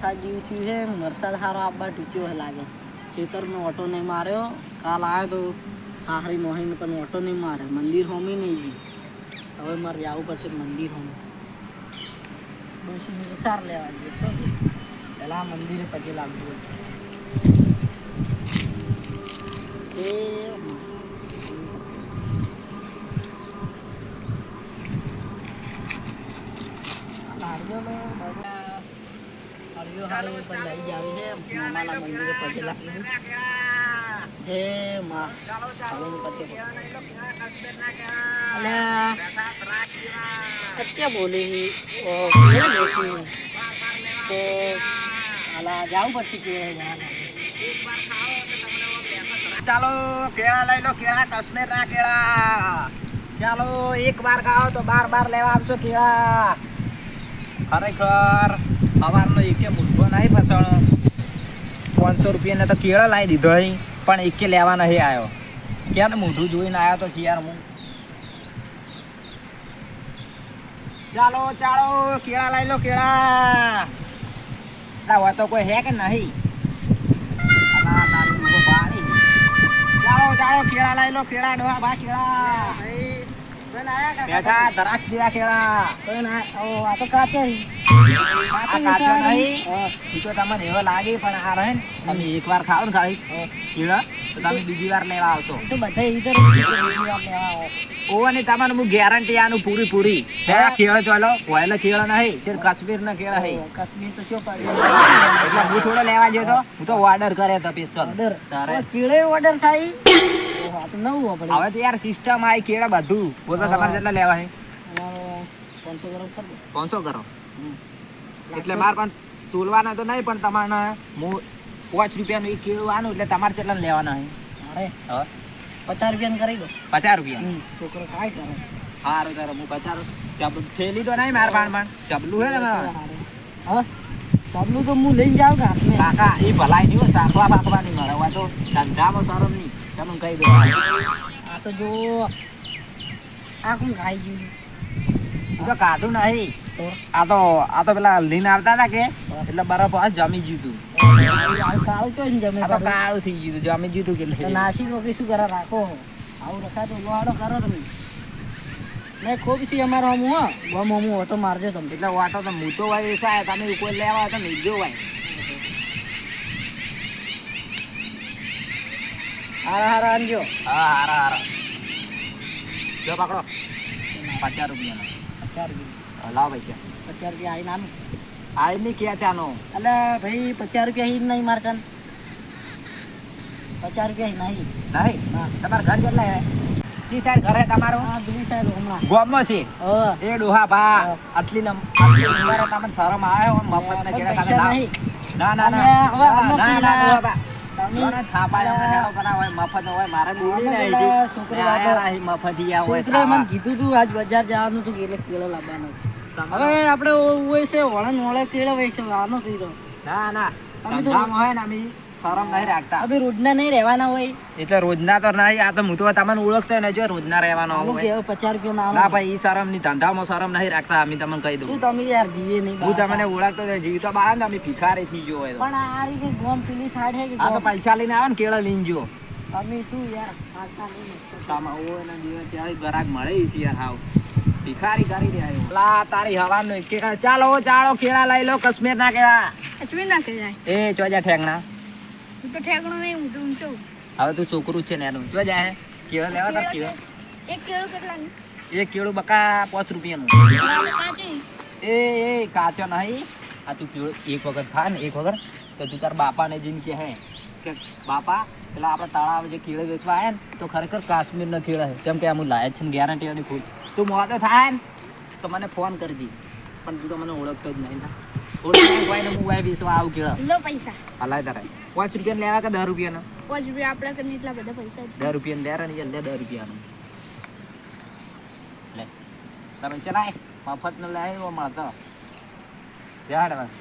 વરસાદ જેવું થયું છે ને વરસાદ સારો આપવા ટૂંચ્યો હોય લાગે ખેતરમાં ઓટો નહીં માર્યો કાલ આવ્યો તો હાહરી મોહીને પણ ઓટો નહીં મારે મંદિર હોમી નહીં ગયું હવે મારે જવું પડશે મંદિર હોમી ડોસીને તો સાર લેવા જઈએ શું પહેલાં મંદિરે પછી લાગવું પડશે એ નારિયેલો બધા નારિયેળ હારી પણ લઈ જ આવી છે મામાના મંદિરે પગે લાગી જય માં સ્વામીની પગે અલ્યા કચ્યા બોલી ઓ કેળા બેસી તો અલા જવું પડશે કે ચાલો કેળા લઈ લો કેળા કાશ્મીર ના કેળા ચાલો એક વાર ખાઓ તો બાર બાર લેવા આવશો કેળા ખરેખર સવારનો એકે મૂઠો નહીં ફસાણો પાંચસો રૂપિયાને તો કેળો લાવી દીધો અહીં પણ એકે લેવા નહીં આવ્યો ક્યાં મોઢું જોઈને આવ્યો તો છે હું. ચાલો ચાલો, કેળા લઈ લો, કેળા. હોય તો કોઈ હે કે નહીં. ચાલો ચાલો, કેળા લઈ લો, કેળા, ડોહા ભાઈ કેળા. બેઠા દરાક જેવા કેળા. આ તો કાચા આ કાચો નહીં. તો તમને એવો લાગે પણ આ રહે ને. તમે વાર ખાઓ ને ખાલી. કેળા તો તમે બીજી વાર લેવા આવશો. તો બધા આવો. ઓ અને તમને હું ગેરંટી આનું પૂરી પૂરી. હે કેળા ચાલો કોયલો કેળા નહીં કાશ્મીર ના કેળા હે. કાશ્મીર તો શું એટલે હું થોડો લેવા ગયો તો હું તો ઓર્ડર કરે તો ઓર્ડર તારે. કીડે ઓર્ડર થાય? આ તો નવું આપણે હવે તો યાર સિસ્ટમ આવી કેળા બધું. બોલો તમારે કેટલા લેવા હે? પાંચસો કરો પાંચસો કરો એટલે માર પણ તોલવાના તો નહીં પણ તમારે હું પાંચ રૂપિયાનું એક કેળું આનું એટલે તમારે કેટલા લેવાના હે. અરે હા. પચાસ રૂપિયાનું કરી દો. પચાસ રૂપિયા? છોકરો ખાય કરે. સારું તારે હું પચાસ ચબ થેલી તો નહીં મારે ભાણ ચબલું હે તમારે? હા ચાબલું તો હું લઈને જાઉં કાકા એ ભલાઈ નહીં સાંભળવા સાખવા બાખવા નહીં મળે વાતો તો ધંધામાં સારો નહીં. તમે કહી દો. આ તો જો આ કોણ ખાઈ ગયું? તો કાધું નહીં. તો? આ તો આ તો પેલા લીન આવતા હતા કે એટલે બરફ જમી ગયું તું. કાળું ને જમે આ તો. કાળું થઈ ગયું જમી ગયું તો કે નાસી તો કઈ શું કરે રાખો? આવું રખાતો લોહાડો કરો તમે. ને ખૂબ સી અમારો હમ હો. ગમ હમ ઓટો મારજો તમે. એટલે વાટો તો હું વાય સાહેબ તમે કોઈ લેવા તો નહીં હોય હારા હારા આનજો હા હારા હારા. જો પકડો. પચાસ રૂપિયાનો. પચાસ રૂપિયા. લાવ પૈસા પચાસ રૂપિયા આવીને આનું આ નહીં ક્યાં ચાનો. એટલે ભાઈ પચાસ રૂપિયા હી નહીં મારતા. પચાસ રૂપિયા નહીં. નહીં? તમારા ઘર કેટલા હે? જી સાહેબ ઘરે તમારું? હા પેલી સાહેબ હમણાં. ગોમમાં છે? એ ડોહા ભા. આટલી ઉંમરે તમને શરમ આવે હો મફત ને કેડા તમે ના ના ના ના, ના, છોકરો મને કીધું તું આજ બજાર જવાનું કે એટલે કેળો લાવવાનો હવે આપણે હોય છે વળણ વળે કેળો હોય છે આનો કીધો ના ના. તમે તો- હોય ને અમે. શરમ નહીં રાખતા. હવે રોજના નહીં રહેવાના હોય. એટલે રોજના તો નહીં આ તો હું તો તમને ઓળખતો ને જો રોજના રહેવાનો હોય. પચાસ રૂપિયા ના ના ભાઈ ઈ શરમની ધંધામાં શરમ નહીં રાખતા અમે તમને કહી દઉં. તમે યાર જીવે નહીં હું તમને ઓળખતો ને જીવ તો બાળા ને અમે ભિખારી થઈ ગયો હોય પણ આ રીતે ગોમ પેલી સાઈડ હે કે આ તો પૈસા લઈને આવે ને કેળા લઈને જો. તમે શું યાર ખાતા નહીં તામાં હોય દિવસ ત્યારે ગરાક મળે છે યાર હાવ. ભિખારી કરી રહ્યા આયો. લા તારી હવાનું ચાલો ચાલો કેળા લઈ લો કશ્મીર ના કેળા. કશ્મીર ના કહેવાય એ ચોજા ઠેકના હું તો ઠેકણો નહીં હું તો ઊંચો હવે તું છોકરું છે ને એનું. જો જાય કેળો લેવા તાર કેળો એક કેળો કેટલાનું? એક કેળો બકા પાંચ રૂપિયાનું. એ એ કાચો નહીં. આ તું કેળો એક વખત ખા ને એક વખત. તો તું તાર બાપાને જીન કે હે કે બાપા પેલા આપણે તળાવ જે કેળે વેચવા આવ્યા ને તો ખરેખર કાશ્મીરના કેળા છે કેમ કે આમ લાયક છે ને ગેરંટીઓની ફૂલ. તું મોડો થાય ને તો મને ફોન કરજી પણ તું તો મને ઓળખતો જ નહીં. ના પાંચ રૂપિયાને લેવા કે દસ રૂપિયાના? પાંચ રૂપિયા આપણા કરીને એટલા બધા પૈસા દસ રૂપિયાને લેરા ને લે દસ રૂપિયાનું. લે. તાર પૈસા મફત નો લાય એવો મળતો જાડ બસ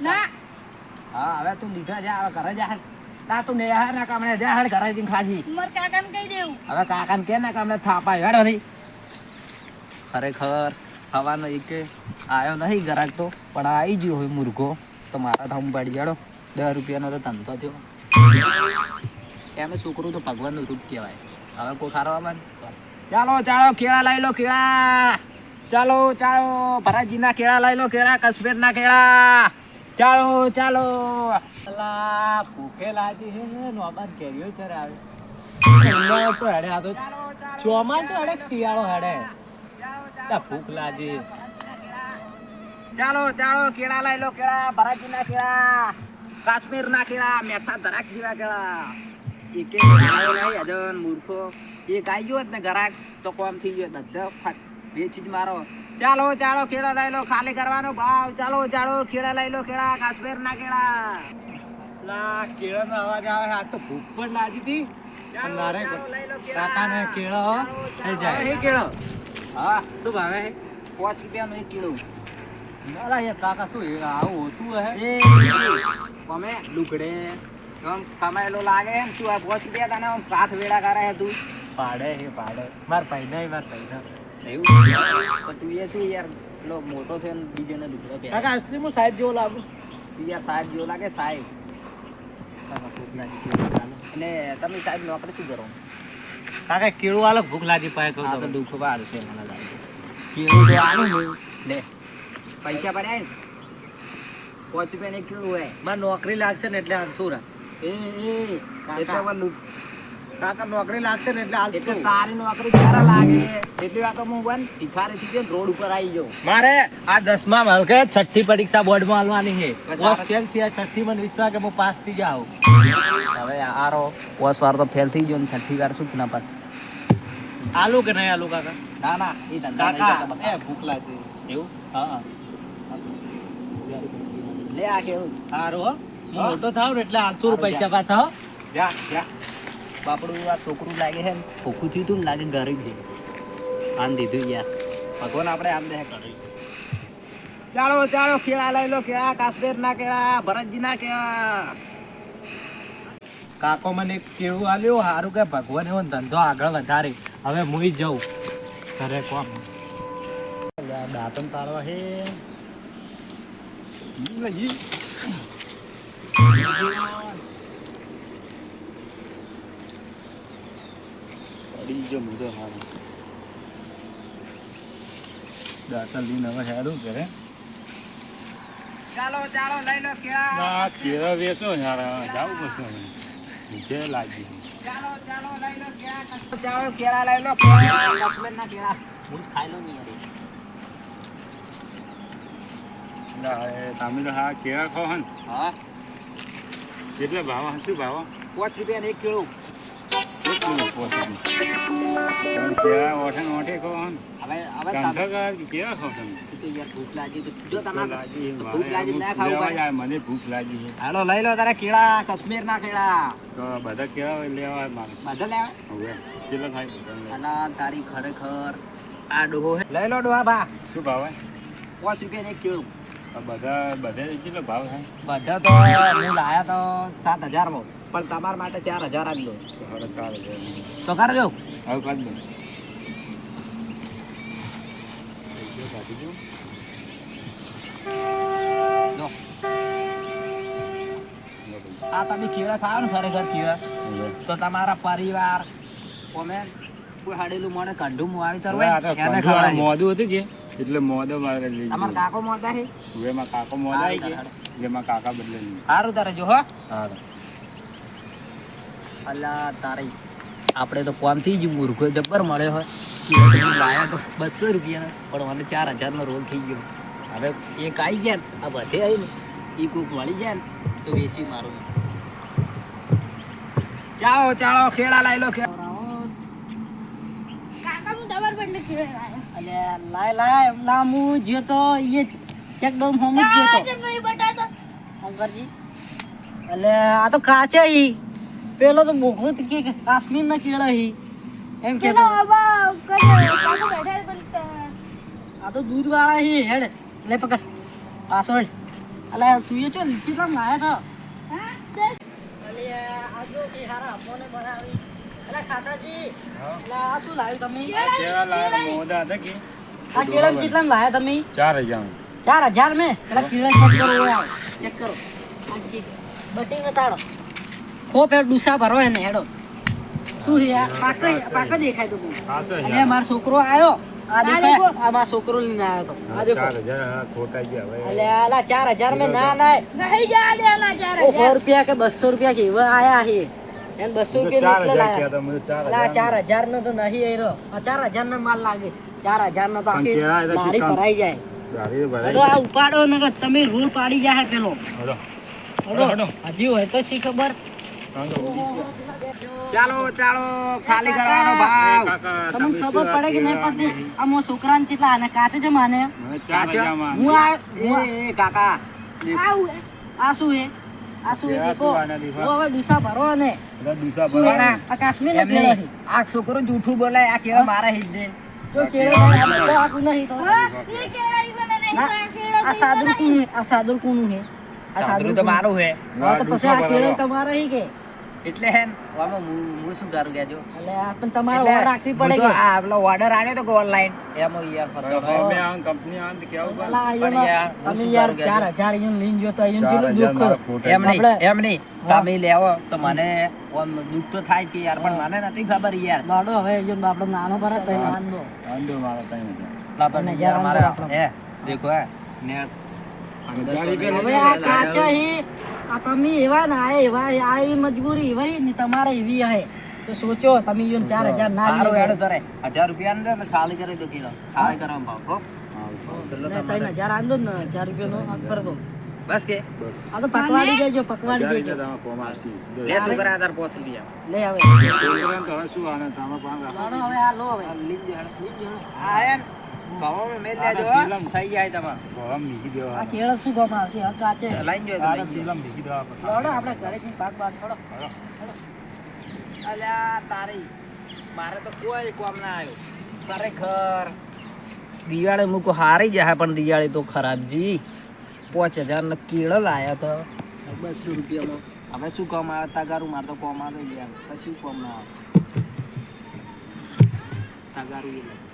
ના. હા હવે તું દીઠા જા હવે ઘરે જા. ના તું ને ના કામણે જા હેડ ઘરે જઈને ખાજી. મારા કાકાને કહી દેવું. હવે કાકાને કે ના કામણે થાપા હેડ વળી ખરેખર ખાવાનો એક આવ્યો નહીં ગરાક તો, પણ આવી ગયો હોય મુર્ગો. તો મારા થામ પાડી જાડો. દસ રૂપિયાનો તો ધંધો થયો. એમ છોકરું તો ભગવાનનું રૂપ કહેવાય. હવે કોઈ ખારો ચાલો ચાલો, કેળા લઈ લો, કેળા. ચાલો ચાલો, ભરાજીના કેળા લઈ લો, કેળા, કશ્મીરના કેળા. ચાલો ચાલો. ભૂખે લાગી છે નોબાદ કેરીઓ ચરાવે. ચોમાસું હેડે, શિયાળો હેડે. ત્યાં ભૂખ લાગે? ચાલો ચાલો કેળા લઈ લો કેળા ભરાજીના કેળા કાશ્મીરના કેળા મેઠા ધરાક જેવા કેળા. એક એક આવ્યો નહીં અજન મૂર્ખો. એક આવી ગયો ને ગરાક તો કોમ થઈ ગયો બધા ફટ વેચી જ મારો. ચાલો ચાલો કેળા લઈ લો ખાલી કરવાનો ભાવ. ચાલો ચાલો કેળા લઈ લો કેળા કાશ્મીરના કેળા. લા કેળાનો અવાજ આવે આ તો ભૂખ પણ લાજી હતી. મારે ચાલો, લઈ લો કેળા. કેળો થઈ જાય. હે કેળો? હા. શું ભાવે? પાંચ રૂપિયાનું એક કિલો. અલા એ કાકા શું એ આવું હોતું હે તમે લુગડે. આમ કમાયેલો લાગે એમ શું આ પાંચ રૂપિયા તને આમ હાથ વેળા કરે હે તું. પાડે હે પાડે. માર પૈના માર પૈના એવું? પણ તું એ શું યાર પેલો મોટો થયો ને બીજાને લુગડો પહેરે. કાકા અસલી હું સાહેબ જેવો લાગુ. તું યાર સાહેબ જેવો લાગે સાહેબ. અને તમે સાહેબ નોકરી શું કરો? કાકા કેળું આલો ભૂખ લાગી પાય કહું તો. દુઃખ વાળ છે મને લાગે. કેળું તો ને લે પૈસા પડ્યા ને? પાંચ રૂપિયા ને કેળું હોય. માર નોકરી લાગશે ને એટલે આનસુર એ એ કાકા. કાકા નોકરી લાગશે ને એટલે એટલે તારી નોકરી ક્યારે લાગે? એટલી વાતો હું વન ભિખારી થી રોડ ઉપર આવી જાઉં? મારે આ દસમા માં કે છઠ્ઠી પરીક્ષા બોર્ડમાં આલવાની છે. આપણે- ફેલ થયા છઠ્ઠી મને વિશ્વાસ કે હું પાસ થઈ જાઉં. હવે આરો પોસ વાર તો ફેલ થઈ ગયો ને છઠ્ઠી વાર શું ના પાસ? આલુ કે નહીં આલુ કાકા? ના ના એ ધંધા કાકા એ ભૂખ છે. એવું? હા લે આ કેવું સારું હો. મોટો થાવ ને એટલે આલસુ રૂપિયા પાછા હો. જા જા. બાપડું આ છોકરું લાગે છે ભૂખું થયું તું લાગે ગરીબ છે. આમ દીધું યાર. ભગવાન આપણે આમ દે. કરી ચાલો ચાલો કેળા લઈ લો કેળા કાશ્મીર ના કેળા ભરતજી ના કેળા કાકો મને એક કેળું આલ્યું સારું કે ભગવાન એવો ધંધો આગળ વધારે. હવે હું જાઉં ઘરે કોમ. દાંતન તાળવા હે દાંતન લઈને હવે હેડું ઘરે. ચાલો ચાલો લઈ લો કેળા. આ કેળા વેચો યાર જાવું પડશે ભૂખે લાગી. ચાલો ચાલો લઈ લો કેળા ચાલો કેળા લઈ લો કેળા ના કેળા હું ખાઈ લઉં ને યાર. એક. લા, એ તમે તો હા કેળા ખાઓ હા કેટલા ભાવ શું ભાવ પાંચ રૂપિયા ને એક કિલો. કેળા કેળા ભૂખ લાગી જો લઈ લો તારે કેળા કાશ્મીર ના કેળા બધા કેળા લેવા બધા તારી ખરેખર આ ડોહો લઈ લો ડોહા ભા શું ભાવ? પાંચ રૂપિયા એક કિલો બધા બધે ભાવ થાય બધા તો હું લાયા તો સાત હજારમાં પણ તમારા માટે ચાર હજાર આપી દો તો કરજો. આ તમે કેવા ખાવ ને ખરેખર કેવા? તો તમારા પરિવાર તમે કોઈ હાડેલું મને કંઢું આવી તરવા આ હતું કે? એટલે મોઢો મારે લઈ તમારા કાકો મોટા છે કાકો આવી ગયા. એટલે કાકા બદલે સારું તારે જો હો. સારું અલા તારી આપણે તો કોમથી જ મૂર્ખો જબ્બર મળ્યો હોય. કે લાયા તો બસો રૂપિયા પણ મને ચાર હજારનો રોલ થઈ ગયો. હવે એક આવી ગયા ને આ બધે આવી ને એ કોઈક મળી જાય ને તો વેચી મારું. ચાલો ચાલો ખેડા લાઈ લો ખેડા લાય લાય લા જ્યો તો એ ચેકડોમ હોમ જ જ્યો તો. આ તો કાચે હી પેલો તો બોખો કે કાશ્મીર ના કેળા હી. એમ કે પણ, આ તો દૂધ વાળા હી હેડ. લે પકડ. પાછળ અલે તું એ ચો કેટલા લાયા છો હા, અલે આ જો કે હારા અમોને બનાવી. અલે ખાટાજી. અલે આ શું લાવ્યું તમે? કેળા- કેળા લાવ્યા મોઢા હતા કે? આ કેળા કેટલા લાયા તમે? ચાર હજાર. ચાર હજાર મેં પેલા કેળા ચેક કરો ચેક કરો. આ જે બટી ને તાળો ખો પેલો ડુસા ભરો એને હેડો. શું છે પાક પાક દેખાય તો અને મારો છોકરો આવ્યો આ દેખાય. દેખો. આ મારો છોકરો લઈને આવ્યો તો. આ દેખો. ખોટા ગયા હવે. અલે આલા ચાર હજાર ના ના નહીં જવા દેવાના ચાર ઓ સો રૂપિયા કે 200 રૂપિયા કે એવા આયા હે એન બસો રૂપિયા ચાર એટલે લાયા. હું તો અલા, આ હજાર ચાર હજાર નો તો નહીં આયરો. આ ચાર હજાર નો માલ લાગે. ચાર હજાર નો તો આખી તો લારી ભરાઈ જાય. ગાડી આ ઉપાડો ને તમે રૂલ પાડી જાય પેલો. હડો. હજી હોય તો શી ખબર? ચાલો ચાલો ખાલી કરવાનો ભાવ. તમને ખબર પડે કે નહીં આ પડતી આમાં છોકરાને કેટલા અને કાચે જ માને? હું આ એ એ કાકા. આવું આ શું એ આ શું દેખો આના હવે ડૂસા ભરો ને. બધા ભરો. આ કાશ્મીર ને આ છોકરો જૂઠું બોલે આ કેળા મારા હિજે જો કેળો નહીં, આ બધો નહીં તો. એ કેળા ઈ બને નહીં, આ કેળા આ સાદુર હે આ સાદુર કોનું હે. આ સાદુર તો મારું હે. તો પછી આ કેળો તમારો હી કે? એટલે હે આમાં હું હું શું કરું કહેજો એટલે આ પણ તમારે ઓર્ડર રાખવી પડે કે? આ પેલો ઓર્ડર આવ્યો તો ઓનલાઈન એમ યાર ફસાયો. અમે આ કંપની આંત કેવું? પણ યાર, તમે યાર કરું ચાર કહેજો? હજાર લઈને ગયો તો યુન જેટલું દુઃખ. એમ નહીં એમ નહીં. તમે લેવો તો મને ઓમ દુખ તો થાય કે યાર પણ મને નથી ખબર યાર. લાડો હવે યુન આપણો નાનો પર જ તઈ વાંધો. વાંધો મારો ત્રણ હજાર. લાપા યાર મારા હે દેખો હે. ને હજાર રૂપિયા હવે આ કાચા હે. આ તમે એવા ના આ એવા આ મજબૂરી એવી ને તમારે એવી હે તો સોચો તમે યુન ચાર હજાર ના લીધો. હેડો તારે. હજાર રૂપિયા ને ખાલી કરી દો કિલો. ખાલી કરવા ભાવ હો. ને તઈને હજાર આંદો ને હજાર રૂપિયાનો આ કરી દો બસ કે? આ તો પકવાડી દેજો પકવાડી દેજો. લે સુગર કરે હજાર પાંચ રૂપિયા? લે હવે. તો હવે શું આને? તમે પાંગા. હવે આ લો હવે. આ હે ને, ભાવમાં મેલ લેજો થઈ જાય તમારે. હવે મીકી દેવા. આ કેળો શું કામ આવશે આ કાચે લઈને જોયો તો તારે લઈને જોયો. પેલા મીકી દેવા પછી. આપણે ઘરે જઈને ભાગ ભાગ છોડો અલ્યા તારી. મારે તો કોઈ કોમ ના આવ્યો. ખરેખર. દિવાળી મૂકો હારી જાય પણ દિવાળી તો ખરાબ જી. પાંચ હજાર નો કેળ લાયા તો. બસો રૂપિયામાં? હવે શું કામ આવે? તગારું મારે તો કોમ આવે ગયા પછી કોમ ના આવે. તગારું એ.